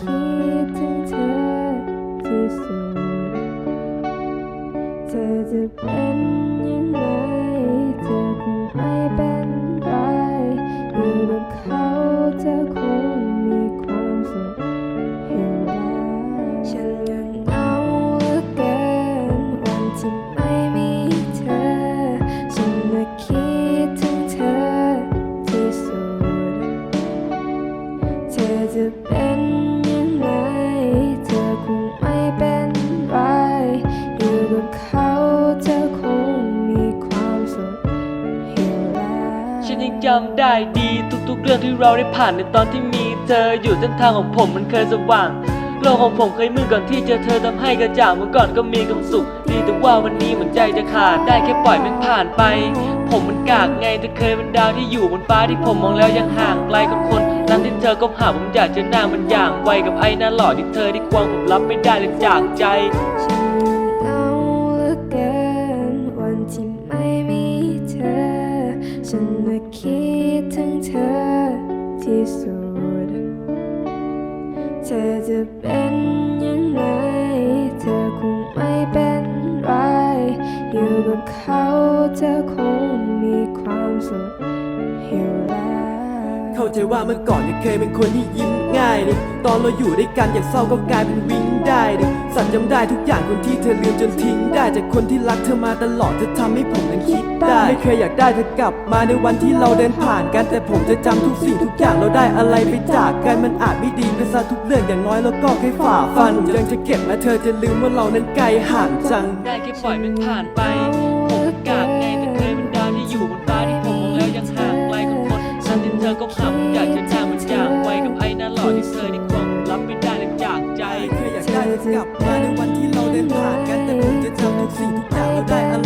คิดถึงเธอที่สุด เธอจะเป็นยังไง จำได้ดีทุกๆเรื่องที่เราได้ผ่านในตอนที่มีเธออยู่เส้นทางของผมมันเคยสว่างโลกของผมเคยมืดก่อนที่เจอเธอทำให้กระจ่างเมื่อก่อนก็มีความสุข ดีแต่ว่าวันนี้เหมือนใจจะขาดได้แค่ปล่อยมันผ่านไป ผมมันกากไงแต่เคยเป็นดาวที่อยู่บนฟ้าที่ผมมองแล้วยังห่างไกลคนคนนั้นที่เธอก็หาผมอยากจอหน้ามันอย่างไวกับไอ้หน้าหล่อที่เธอที่ควงผมรับไม่ได้เลยจากใจ ถึงเธอที่สุด เธอจะเป็นยังไง เธอคงไม่เป็นไร อยู่กับเขาเธอคงมีความสุขอยู่แล้วเข้าใจว่าเมื่อก่อนเนี่ยเคยเป็นคนที่ยิ้มง่ายดิตอนเราอยู่ด้วยกันอย่างเศร้าก็กลายเป็นวิ่งได้ดิ สัตว์จำได้ทุกอย่างคนที่เธอลืมจนทิ้งได้จากคนที่รักเธอมาตลอดจะทำให้ผมนั้นคิดได้ไม่เคยอยากได้เธอกลับมาในวันที่เราเดินผ่านกันแต่ผมจะจำทุกสิ่งทุกอย่างเราได้อะไรไปจากกันมันอาจไม่ดีไปซะทุกเรื่องอย่างน้อยเราก็แค่ฝ่าฟันผมยังจะเก็บและเธอจะลืมว่าเรานั้นไกลห่างจังได้แค่ปล่อยมันผ่านไป กลับมาในวันที่เราเดินผ่านกันแต่ผมจะจำทุกสิ่งทุกอย่างเราได้อะไร